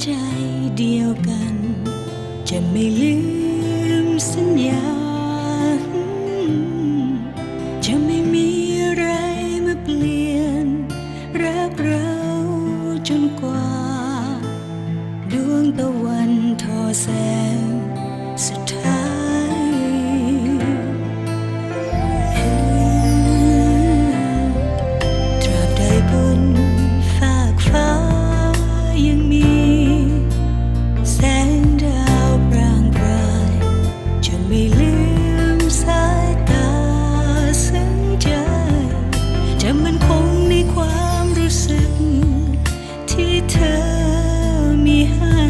ใจเดียวกัน จะไม่ลืมสัญญา ไม่ลืมสายตาซึ้งใจจะมันคงในความรู้สึก ที่เธอมีให้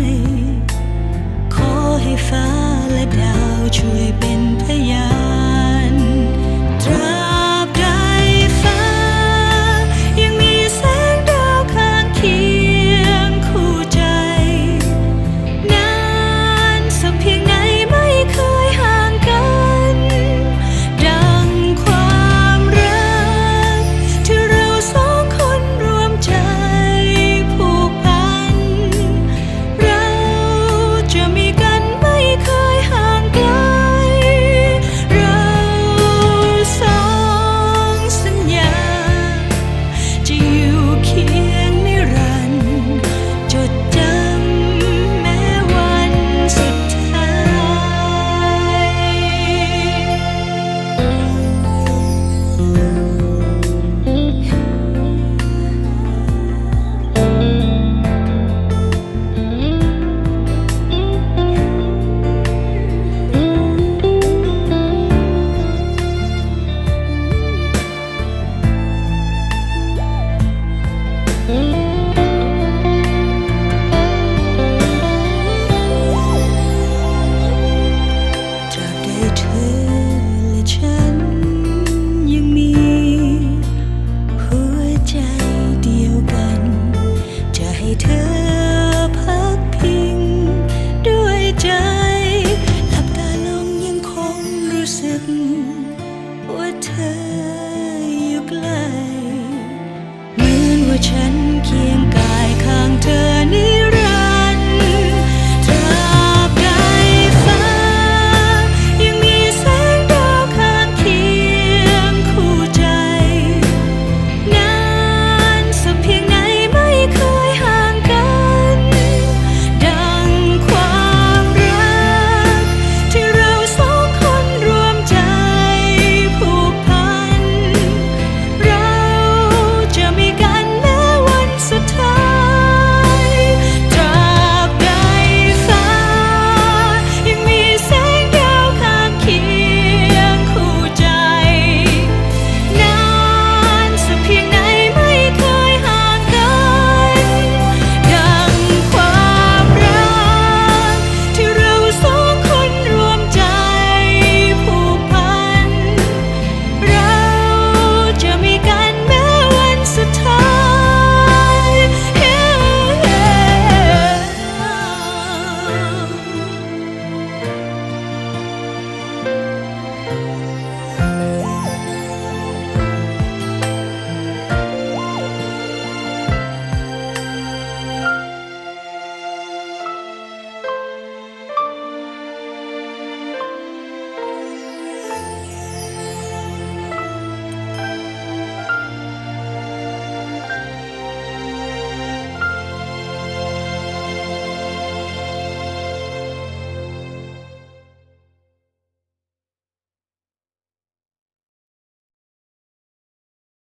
ขอให้ฟ้าและดาวช่วย ฉันเคียงกายข้างเธอ